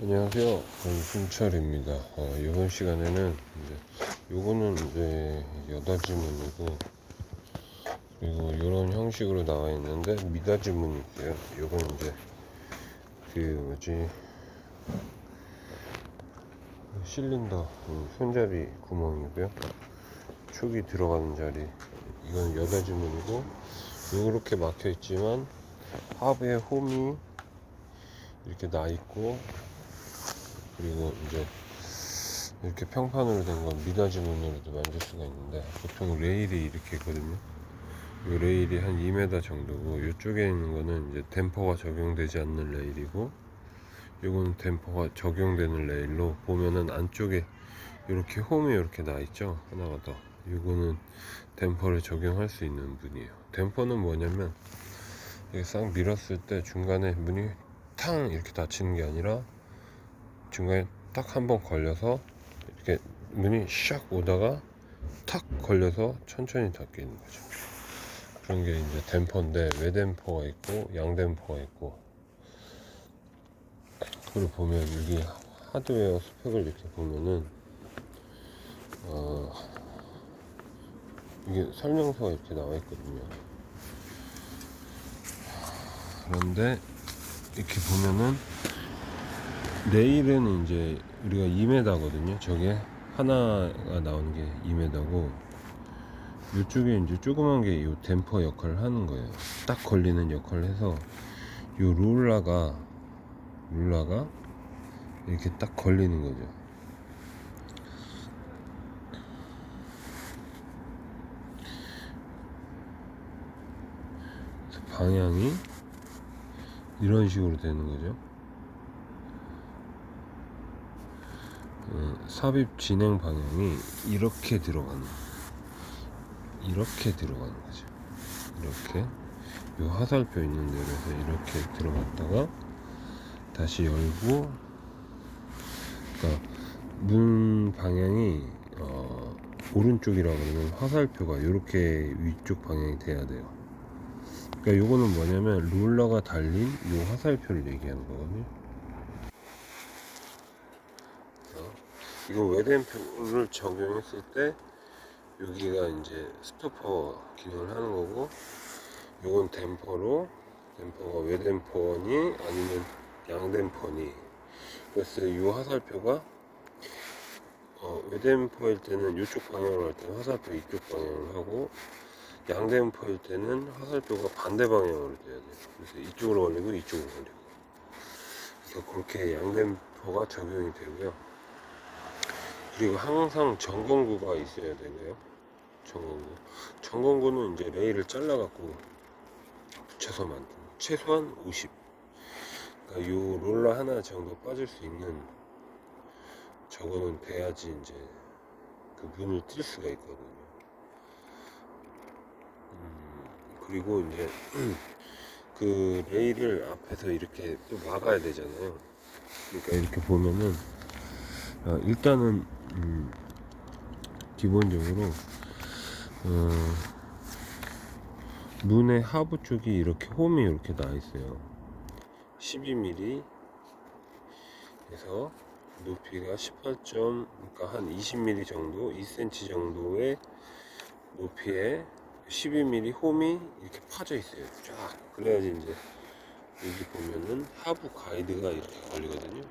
안녕하세요. 김철입니다. 어, 이번 시간에는 이제 요거는 이제 여다지문이고 그리고 이런 형식으로 나와 있는데 미다지문이고요. 요건 이제 그 뭐지 실린더 음, 손잡이 구멍이고요. 축이 들어가는 자리 이건 여다지문이고 요렇게 막혀 있지만 하부에 홈이 이렇게 나 있고 그리고 이제 이렇게 평판으로 된 건 미닫이 문으로도 만질 수가 있는데 보통 레일이 이렇게 있거든요. 이 레일이 한 2m 정도고 이쪽에 있는 거는 이제 댐퍼가 적용되지 않는 레일이고 이건 댐퍼가 적용되는 레일로 보면은 안쪽에 이렇게 홈이 이렇게 나 있죠? 하나가 더. 이거는 댐퍼를 적용할 수 있는 문이에요. 댐퍼는 뭐냐면 이게 싹 밀었을 때 중간에 문이 탕 이렇게 닫히는 게 아니라 중간에 딱 한 번 걸려서 이렇게 문이 샥 오다가 탁 걸려서 천천히 닫히는 거죠. 그런 게 이제 댐퍼인데 외댐퍼가 있고 양댐퍼가 있고 그걸 보면 여기 하드웨어 스펙을 이렇게 보면은 어 이게 설명서가 이렇게 나와 있거든요. 그런데 이렇게 보면은 레일은 이제 우리가 2m거든요. 저게 하나가 나오는 게 2m고 이쪽에 이제 조그만 게 이 댐퍼 역할을 하는 거예요. 딱 걸리는 역할을 해서 이 룰라가 룰라가 이렇게 딱 걸리는 거죠. 방향이 이런 식으로 되는 거죠. 삽입 진행 방향이 이렇게 들어가는 이렇게 들어가는 거죠. 이렇게 요 화살표 있는 데에서 이렇게 들어갔다가 다시 열고 그러니까 문 방향이 어, 오른쪽이라 그러면 화살표가 이렇게 위쪽 방향이 돼야 돼요. 그러니까 요거는 뭐냐면 룰러가 달린 요 화살표를 얘기하는 거거든요. 이거 외댐표를 적용했을 때 여기가 이제 스토퍼 기능을 하는 거고 요건 댐퍼로 댐퍼가 외댐퍼니 아니면 양댐퍼니 그래서 이 화살표가 어, 외댐퍼일 때는 이쪽 방향으로 할 때는 화살표 이쪽 방향을 하고 양댐퍼일 때는 화살표가 반대 방향으로 돼야 돼요. 그래서 이쪽으로 걸리고 이쪽으로 걸리고. 그래서 그렇게 양댐퍼가 적용이 되고요. 그리고 항상 점검구가 있어야 되고요. 점검구. 점검구는 이제 레일을 잘라갖고 붙여서 만든 최소한 50. 그러니까 요 롤러 하나 정도 빠질 수 있는 저거는 돼야지 이제 그 문을 뜰 수가 있거든요. 그리고 이제 그 레일을 앞에서 이렇게 또 막아야 되잖아요. 그러니까 이렇게 보면은 어, 일단은 음, 기본적으로 어, 문의 하부 쪽이 이렇게 홈이 이렇게 나 있어요. 12mm 에서 높이가 18. 그러니까 한 20mm 정도, 2cm 정도의 높이에 12mm 홈이 이렇게 파져 있어요. 쫙. 그래야지 이제 여기 보면은 하부 가이드가 이렇게 걸리거든요.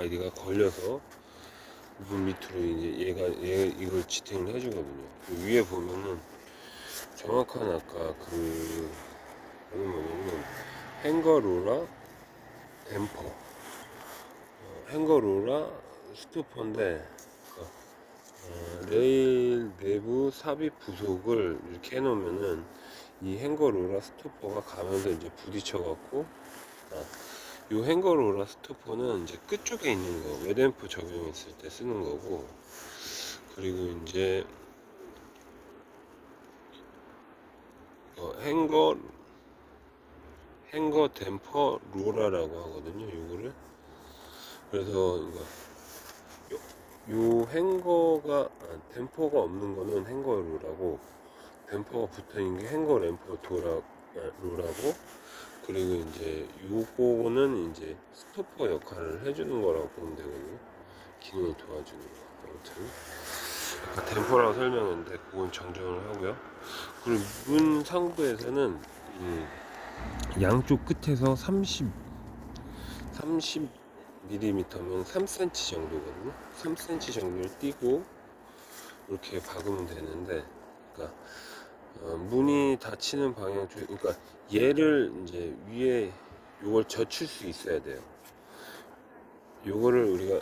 가이드가 걸려서 부분 밑으로 이제 얘가 얘 이걸 지탱을 해주거든요. 그 위에 보면은 정확한 아까 그 뭐냐면 행거로라 댐퍼 어, 행거로라 스토퍼인데 어, 레일 내부 삽입 부속을 이렇게 해놓으면은 이 행거로라 스토퍼가 가면서 이제 부딪혀 갖고 어, 이 행거 로라 스토퍼는 이제 끝쪽에 있는 거 외댐프 적용했을 때 쓰는 거고 그리고 이제 어, 행거 행거 댐퍼 로라라고 하거든요. 요거를 그래서 이거 요, 요 행거가 아, 댐퍼가 없는 거는 행거 로라고 댐퍼가 붙어 있는 게 행거 램퍼 도라 아, 롤하고 그리고 이제 요거는 이제 스토퍼 역할을 해주는 거라고 보면 되거든요. 기능을 도와주는 거. 아무튼 아까 댐퍼라고 설명했는데 그건 정정을 하고요. 그리고 문 상부에서는 이 양쪽 끝에서 30 30mm면 3cm 정도거든요. 3cm 정도를 띄고 이렇게 박으면 되는데, 그러니까 어, 문이 닫히는 방향 쪽, 그러니까 얘를 이제 위에 요걸 젖힐 수 있어야 돼요. 요거를 우리가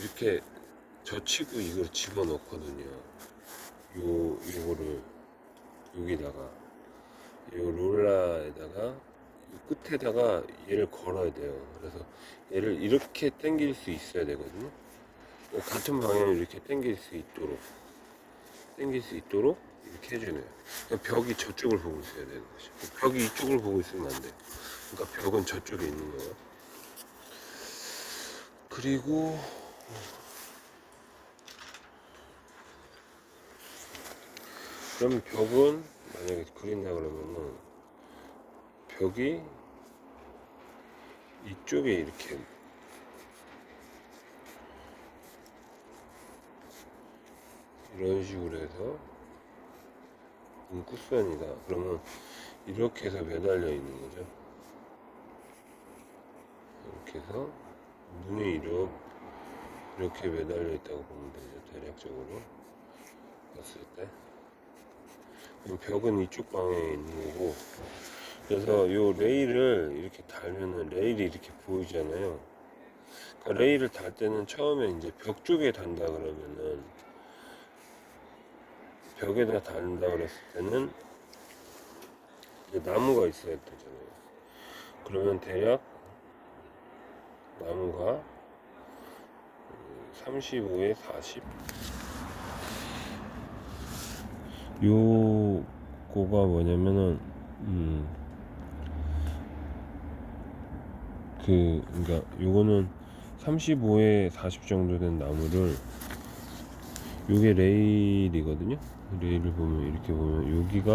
이렇게 젖히고 이걸 집어 넣거든요. 요 요거를 여기다가 요 롤라에다가 요 끝에다가 얘를 걸어야 돼요. 그래서 얘를 이렇게 당길 수 있어야 되거든요. 같은 방향으로 이렇게 당길 수 있도록 당길 수 있도록 이렇게 해주네요. 벽이 저쪽을 보고 있어야 되는 거죠. 벽이 이쪽을 보고 있으면 안 돼요. 그러니까 벽은 저쪽에 있는 거예요. 그리고 그럼 벽은 만약에 그린다 그러면은 벽이 이쪽에 이렇게 이런 식으로 해서 문구선이다. 그러면 이렇게 해서 매달려 있는 거죠? 이렇게 해서 문이 이렇게 이렇게 매달려 있다고 보면 되죠 대략적으로. 봤을 때. 벽은 이쪽 방향에 있는 거고. 그래서 요 레일을 이렇게 달면은 레일이 이렇게 보이잖아요. 그러니까 레일을 달 때는 처음에 이제 벽 쪽에 단다 그러면은 벽에다 단다 그랬을 때는 이제 나무가 있어야 되잖아요 그러면 대략 나무가 35에 40 요거가 뭐냐면은 음, 그 그러니까 요거는 35에 40 정도 된 나무를 요게 레일이거든요. 레일을 보면 이렇게 보면 여기가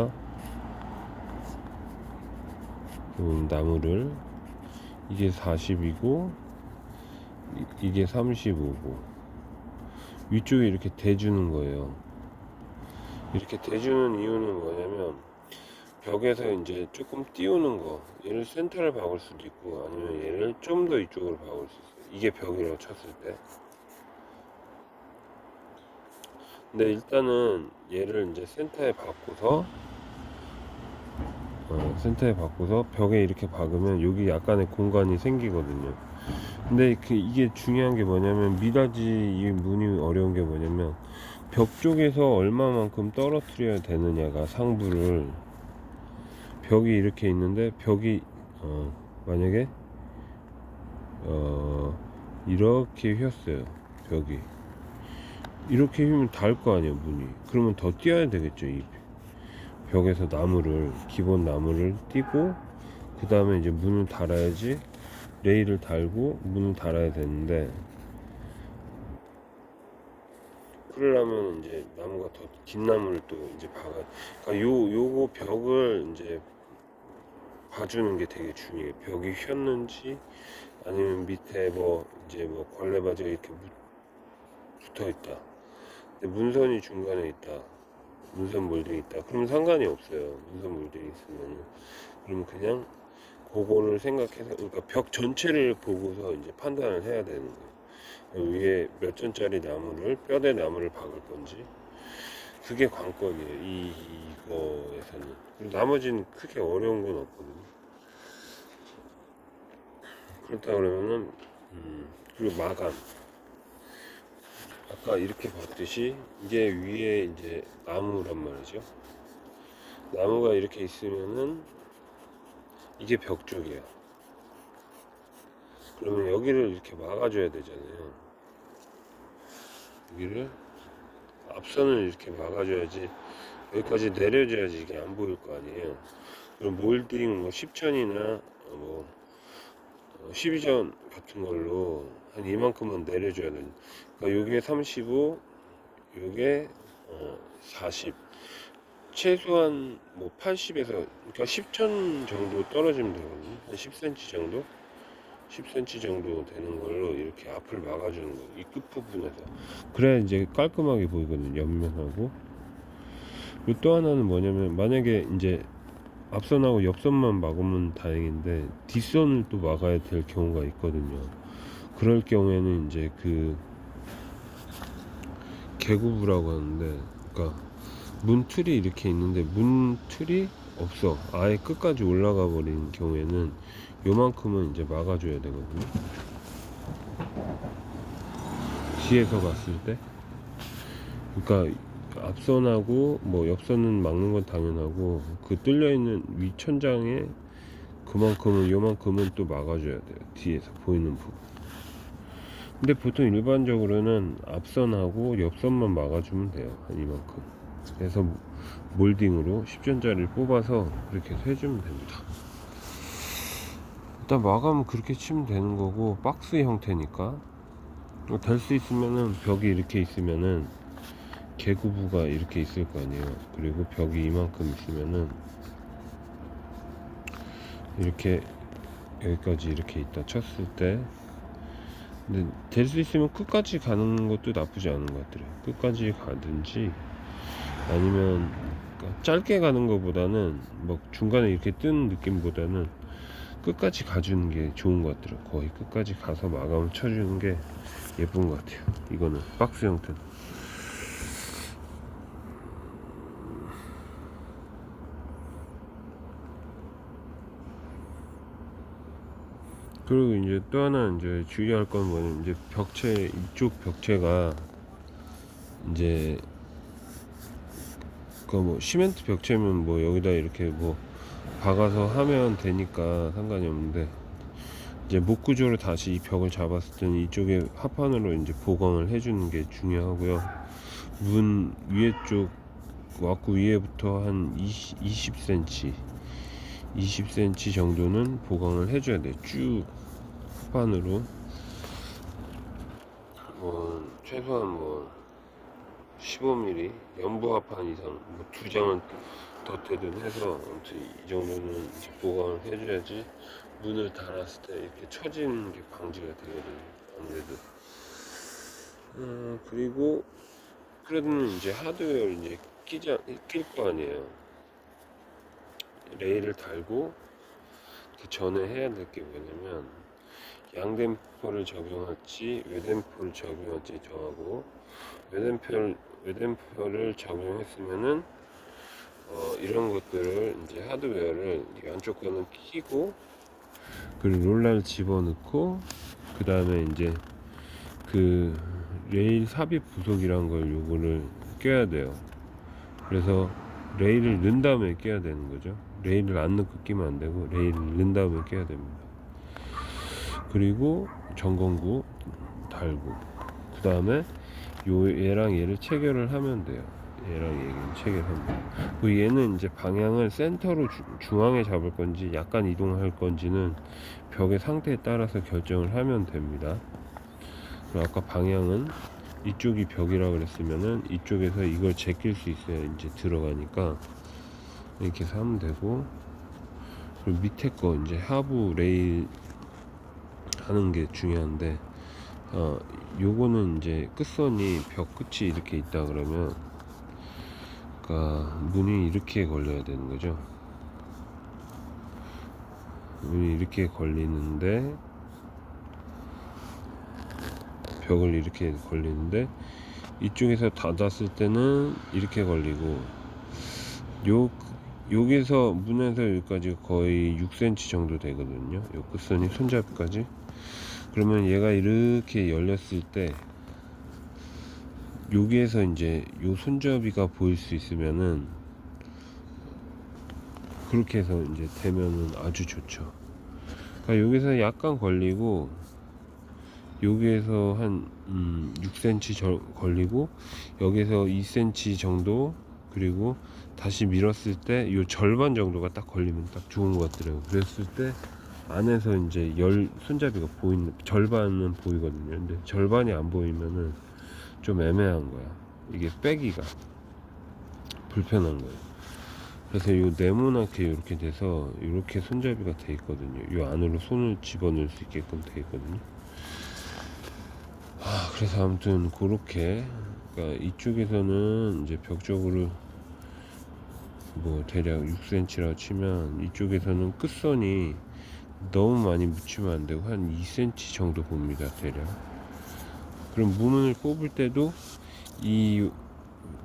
요 나무를 이게 40이고 이게 35고 위쪽에 이렇게 대주는 거예요. 이렇게 대주는 이유는 뭐냐면 벽에서 이제 조금 띄우는 거 얘를 센터를 박을 수도 있고 아니면 얘를 좀 더 이쪽으로 박을 수 있어요 이게 벽이라고 쳤을 때 근데 일단은 얘를 이제 센터에 박고서 어, 센터에 박고서 벽에 이렇게 박으면 여기 약간의 공간이 생기거든요. 근데 그 이게 중요한 게 뭐냐면 미닫이 이 문이 어려운 게 뭐냐면 벽 쪽에서 얼마만큼 떨어뜨려야 되느냐가 상부를 벽이 이렇게 있는데 벽이 어, 만약에 어, 이렇게 휘었어요 벽이 이렇게 휘면 닿을 거 아니에요 문이 그러면 더 띄어야 되겠죠 이 벽에서 나무를 기본 나무를 띄고 그 다음에 이제 문을 달아야지 레일을 달고 문을 달아야 되는데 그러려면 이제 나무가 더 긴 나무를 또 이제 박아. 그러니까 요 요거 벽을 이제 봐주는 게 되게 중요해요. 벽이 휘었는지 아니면 밑에 뭐 이제 뭐 걸레바지가 이렇게 붙어 있다. 문선이 중간에 있다. 문선 몰딩 있다. 그러면 상관이 없어요. 문선 몰딩 있으면 그러면 그냥 그거를 생각해서 그러니까 벽 전체를 보고서 이제 판단을 해야 되는 거예요. 위에 몇 전짜리 나무를 뼈대 나무를 박을 건지 그게 관건이에요. 이 이거에서는 그리고 나머지는 크게 어려운 건 없거든요. 그렇다 그러면은 음, 그리고 마감 아까 이렇게 봤듯이 이게 위에 이제 나무란 말이죠. 나무가 이렇게 있으면은 이게 벽 쪽이야. 그러면 여기를 이렇게 막아줘야 되잖아요. 여기를 앞선을 이렇게 막아줘야지 여기까지 내려줘야지 이게 안 보일 거 아니에요. 그럼 몰딩 뭐 10천이나 뭐 12전 같은 걸로 한 이만큼만 내려줘야 돼. 그러니까 요게 35, 요게 어 40. 최소한 뭐 80에서 그러니까 10천 정도 떨어지면 되거든요. 한 10cm 정도? 10cm 정도 되는 걸로 이렇게 앞을 막아주는 거예요. 이 끝부분에서. 그래야 이제 깔끔하게 보이거든요. 옆면하고. 그리고 또 하나는 뭐냐면 만약에 이제 앞선하고 옆선만 막으면 다행인데 뒷선을 또 막아야 될 경우가 있거든요. 그럴 경우에는 이제 그 개구부라고 하는데 그러니까 문틀이 이렇게 있는데 문틀이 없어. 아예 끝까지 올라가 버린 경우에는 요만큼은 이제 막아줘야 되거든요. 뒤에서 봤을 때. 그러니까 앞선하고 뭐 옆선은 막는 건 당연하고 그 뚫려 있는 위 천장에 그만큼은 요만큼은 또 막아줘야 돼요 뒤에서 보이는 부분. 근데 보통 일반적으로는 앞선하고 옆선만 막아주면 돼요 한 이만큼. 그래서 몰딩으로 10전짜리를 뽑아서 그렇게 해서 해주면 됩니다. 일단 마감은 그렇게 치면 되는 거고 박스 형태니까. 될 수 있으면은 벽이 이렇게 있으면은 개구부가 이렇게 있을 거 아니에요. 그리고 벽이 이만큼 있으면은 이렇게 여기까지 이렇게 있다 쳤을 때 근데 될 수 있으면 끝까지 가는 것도 나쁘지 않은 것 같더라고요. 끝까지 가든지 아니면 그러니까 짧게 가는 것보다는 뭐 중간에 이렇게 뜬 느낌보다는 끝까지 가주는 게 좋은 것 같더라고요. 거의 끝까지 가서 마감을 쳐주는 게 예쁜 것 같아요. 이거는 박스 형태는 그리고 이제 또 하나 이제 주의할 건 뭐냐면 이제 벽체 이쪽 벽체가 이제 그뭐 시멘트 벽체면 뭐 여기다 이렇게 뭐 박아서 하면 되니까 상관이 없는데 이제 목 구조로 다시 이 벽을 잡았을 때는 이쪽에 합판으로 이제 보강을 해주는 게 중요하고요. 문 위에 쪽 와꾸 위에부터 한 20, 20cm 20cm 정도는 보강을 해줘야 돼. 쭉 합판으로 뭐 최소한 뭐 15mm 연부 합판 이상 뭐 두 장은 더 되든 해서 아무튼 이 정도는 이제 보강을 해줘야지 문을 달았을 때 이렇게 처지는 게 방지가 되거든요. 아무래도. 음, 그리고 그래도 이제 하드웨어를 이제 끼자 낄 거 아니에요. 레일을 달고 그 전에 해야 될 게 뭐냐면 양댐퍼를 적용할지 외댐퍼를 적용할지 정하고 외댐퍼를 외댐퍼를 적용했으면은 어, 이런 것들을 이제 하드웨어를 이 안쪽 거는 끼고 그리고 롤러를 집어넣고 그 다음에 이제 그 레일 삽입 부속이란 걸 요거를 껴야 돼요. 그래서 레일을 넣은 다음에 껴야 되는 거죠. 레일을 안 넣고 끼면 안 되고 레일을 넣은 다음에 껴야 됩니다. 그리고 전건구 달고 그 다음에 요 얘랑 얘를 체결을 하면 돼요. 얘랑 얘를 체결하면. 그 얘는 이제 방향을 센터로 주- 중앙에 잡을 건지 약간 이동할 건지는 벽의 상태에 따라서 결정을 하면 됩니다. 그리고 아까 방향은 이쪽이 벽이라 그랬으면은 이쪽에서 이걸 제낄 수 있어야 이제 들어가니까 이렇게 하면 되고 그리고 밑에 거 이제 하부 레일 하는 게 중요한데 어 요거는 이제 끝선이 벽 끝이 이렇게 있다 그러면 그러니까 문이 이렇게 걸려야 되는 거죠. 문이 이렇게 걸리는데 벽을 이렇게 걸리는데 이쪽에서 닫았을 때는 이렇게 걸리고 요 여기서 문에서 여기까지 거의 6cm 정도 되거든요. 요 끝선이 손잡이까지. 그러면 얘가 이렇게 열렸을 때 여기에서 이제 요 손잡이가 보일 수 있으면은 그렇게 해서 이제 되면은 아주 좋죠. 그러니까 여기서 약간 걸리고 여기에서 한 음, 6cm 저, 걸리고 여기서 2cm 정도 그리고 다시 밀었을 때 이 절반 정도가 딱 걸리면 딱 좋은 것 같더라고요. 그랬을 때 안에서 이제 열 손잡이가 보이는 절반은 보이거든요. 근데 절반이 안 보이면은 좀 애매한 거야. 이게 빼기가 불편한 거예요. 그래서 요 네모나게 이렇게 돼서 이렇게 손잡이가 돼 있거든요. 요 안으로 손을 집어넣을 수 있게끔 돼 있거든요. 아, 그래서 아무튼 그렇게 그러니까 이쪽에서는 이제 벽 쪽으로 뭐 대략 6cm라 치면 이쪽에서는 끝선이 너무 많이 묻히면 안 되고 한 2cm 정도 봅니다 대략. 그럼 문을 뽑을 때도 이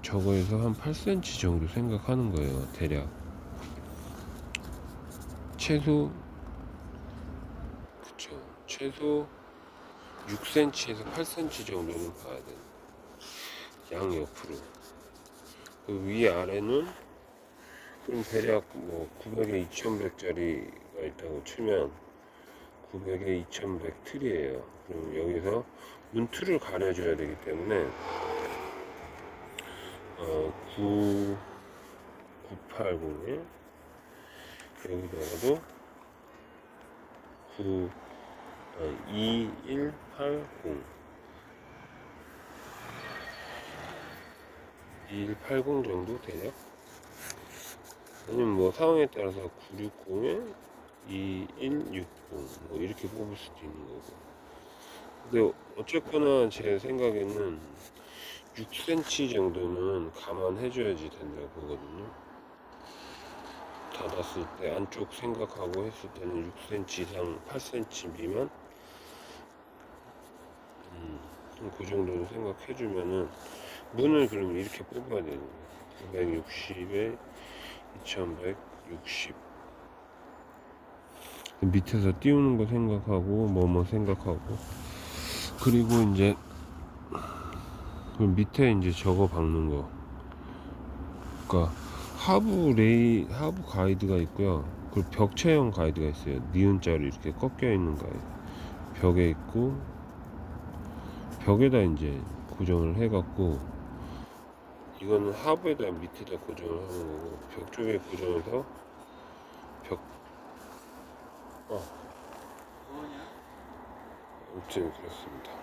저거에서 한 8cm 정도 생각하는 거예요 대략. 최소 그쵸 최소 6cm에서 8cm 정도는 봐야 돼요 양 옆으로. 그 위아래는 그럼 대략 뭐 900에 2100짜리가 있다고 치면 900에 2100 틀이에요. 그럼 여기서 문 틀을 가려줘야 되기 때문에 어, 9 980에 여기다가도 9 어, 2180 2180 정도 대략 아니면 뭐 상황에 따라서 960에 2160 뭐 이렇게 뽑을 수도 있는 거고. 근데 어쨌거나 제 생각에는 6cm 정도는 감안해줘야지 된다고 보거든요. 닫았을 때 안쪽 생각하고 했을 때는 6cm 이상 8cm 미만? 음, 그 정도는 생각해주면은 문을 그러면 이렇게 뽑아야 되는 거예요. 960에 2160 밑에서 띄우는 거 생각하고 뭐뭐 생각하고. 그리고 이제 그 밑에 이제 저거 박는 거. 그러니까 하부 레이 하부 가이드가 있고요. 그리고 벽체형 가이드가 있어요. 니은자로 이렇게 꺾여 있는 가이드 벽에 있고 벽에다 이제 고정을 해 갖고 이거는 하부에다 밑에다 고정을 하는 거고 벽 쪽에 고정해서 벽 어. 아무튼 그렇습니다.